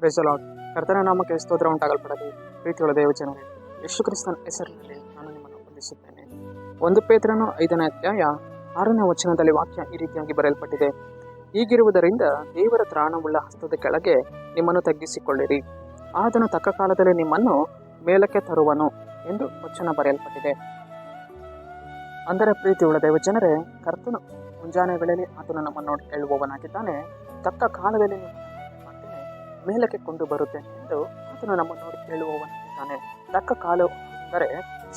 ಪ್ರೆಸಲಾಡ್ ಕರ್ತನ ನಾಮಕ್ಕೆ ಸ್ತೋತ್ರ ಉಂಟಾಗಲ್ಪಡಲಿ. ಪ್ರೀತಿಯೊಳ ದೇವಜನರೇ ಯಶು ಕ್ರಿಸ್ತನ ಹೆಸರಿನಲ್ಲಿ ನಾನು ನಿಮ್ಮನ್ನು ವಂದಿಸುತ್ತೇನೆ. ಒಂದು ಪೇತ್ರನು ಐದನೇ ಅಧ್ಯಾಯ ಆರನೇ ವಚನದಲ್ಲಿ ವಾಕ್ಯ ಈ ರೀತಿಯಾಗಿ ಬರೆಯಲ್ಪಟ್ಟಿದೆ. ಹೀಗಿರುವುದರಿಂದ ದೇವರ ತ್ರಾಣವುಳ್ಳ ಹಸ್ತದ ಕೆಳಗೆ ನಿಮ್ಮನ್ನು ತಗ್ಗಿಸಿಕೊಳ್ಳಿರಿ. ಆತನು ತಕ್ಕ ಕಾಲದಲ್ಲಿ ನಿಮ್ಮನ್ನು ಮೇಲಕ್ಕೆ ತರುವನು ಎಂದು ವಚನ ಬರೆಯಲ್ಪಟ್ಟಿದೆ. ಅಂದರೆ ಪ್ರೀತಿಯುಳ್ಳ ದೇವಜನರೇ, ಕರ್ತನು ಮುಂಜಾನೆ ವೇಳೆಯಲ್ಲಿ ಆತನು ನಮ್ಮನ್ನು ಹೇಳುವವನಾಗಿದ್ದಾನೆ ತಕ್ಕ ಕಾಲದಲ್ಲಿ ನಿಮ್ಮನ್ನು ಮೇಲಕ್ಕೆ ಕೊಂಡು ಬರುತ್ತೆ ಎಂದು ಆತನು ನಮ್ಮ ನೋಡಿ ಕೇಳುವವನಿದ್ದಾನೆ ತಕ್ಕ ಕಾಲ ಅಂದರೆ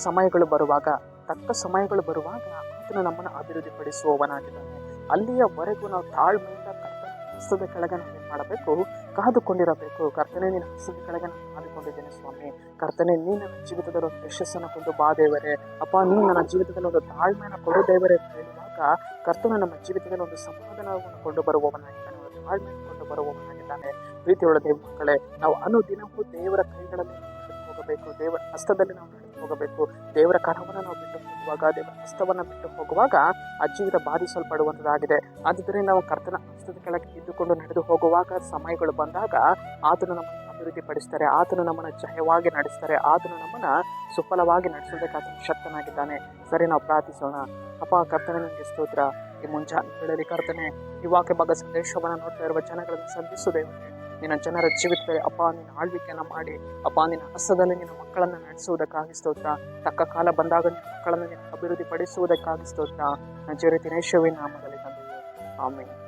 ಸಮಯಗಳು ಬರುವಾಗ, ತಕ್ಕ ಸಮಯಗಳು ಬರುವಾಗ ಆತನು ನಮ್ಮನ್ನು ಅಭಿವೃದ್ಧಿಪಡಿಸುವವನಾಗಿದ್ದಾನೆ. ಅಲ್ಲಿಯವರೆಗೂ ನಾವು ತಾಳ್ಮೆಯಿಂದ ಕರ್ತನ ಹಸ್ತದ ಕೆಳಗೆ ನಾವು ಏನು ಮಾಡಬೇಕು? ಕಾದುಕೊಂಡಿರಬೇಕು. ಕರ್ತನೆ, ನಿನ್ನ ಹಸ್ತದ ಕೆಳಗೆ ನಾನು ಕಾದುಕೊಂಡಿದ್ದೇನೆ ಸ್ವಾಮಿ. ಕರ್ತನೆ, ನೀ ನನ್ನ ಜೀವಿತದಲ್ಲಿ ಒಂದು ಯಶಸ್ಸನ್ನು ಕೊಂಡು ಬಾ ದೇವರೇ. ಅಪ್ಪ, ನೀ ನನ್ನ ಜೀವಿತದಲ್ಲಿ ಒಂದು ತಾಳ್ಮೆಯನ್ನು ಕೊಡು ದೇವರೇ ಅಂತ ಹೇಳುವಾಗ ಕರ್ತನು ನಮ್ಮ ಜೀವಿತದಲ್ಲಿ ಒಂದು ಸಮಾಧಾನವನ್ನು ಕೊಂಡು ಬರುವವನಾಗಿದ್ದಾನೆ, ಒಂದು ತಾಳ್ಮೆಯನ್ನು ಕೊಂಡು ಪ್ರೀತಿಯುಳ್ಳ ದೇವ ಮಕ್ಕಳೇ, ನಾವು ಅನುದಿನವೂ ದೇವರ ಕೈಗಳಲ್ಲಿ ಹೋಗಬೇಕು. ದೇವರ ಹಸ್ತದಲ್ಲಿ ನಾವು ನಡೆದು ಹೋಗಬೇಕು. ದೇವರ ಕರವನ್ನು ನಾವು ಬಿಟ್ಟು ಹೋಗುವಾಗ, ದೇವರ ಹಸ್ತವನ್ನು ಬಿಟ್ಟು ಹೋಗುವಾಗ ಆ ಜೀವಿತ ಬಾಧಿಸಲ್ಪಡುವಂಥದ್ದಾಗಿದೆ. ಆದ್ದರಿಂದ ನಾವು ಕರ್ತನ ಹಸ್ತದ ಕೆಳಗೆ ಇದ್ದುಕೊಂಡು ನಡೆದು ಹೋಗುವಾಗ ಸಮಯಗಳು ಬಂದಾಗ ಆತನು ನಮ್ಮನ್ನು ಅಭಿವೃದ್ಧಿ ಪಡಿಸ್ತಾರೆ ಆತನು ನಮ್ಮನ್ನು ಜಯವಾಗಿ ನಡೆಸ್ತಾರೆ. ಆತನು ನಮ್ಮನ್ನು ಸುಫಲವಾಗಿ ನಡೆಸೋದಕ್ಕೆ ಆತನು ಶಕ್ತನಾಗಿದ್ದಾನೆ. ಸರಿ, ನಾವು ಪ್ರಾರ್ಥಿಸೋಣ. ಅಪ್ಪ, ಕರ್ತನ, ನನಗೆ ಸ್ತೋತ್ರ. ಈ ಮುಂಜಾನೆಗಳಲ್ಲಿ ಕರ್ತನೆ. ಈ ವಾಕ್ಯ ಭಾಗ ಸಂದೇಶವನ್ನು ನೋಡ್ತಾ ಇರುವ ಜನಗಳನ್ನು ಸಂಧಿಸುವುದೇವೆ ನಿನ್ನ ಜನರ ಜೀವಿತದಲ್ಲಿ ಅಪ್ಪ, ನಿನ್ನ ಆಳ್ವಿಕೆಯನ್ನು ಮಾಡಿ. ಅಪ್ಪ, ನಿನ್ನ ಹಸ್ತದಲ್ಲಿ ನಿನ್ನ ಮಕ್ಕಳನ್ನು ನಡೆಸುವುದಕ್ಕಾಗಿ ಸ್ತೋತ್ರ. ತಕ್ಕ ಕಾಲ ಬಂದಾಗ ನಿನ್ನ ಮಕ್ಕಳನ್ನು ನೀನು ಅಭಿವೃದ್ಧಿ ಪಡಿಸುವುದಕ್ಕಾಗಿ ಸ್ತೋತ್ರ ನಜರೇತಿನೇಶವಿ ನಾಮದಲ್ಲಿ ತಂದೆಯೇ. ಆಮೇಲೆ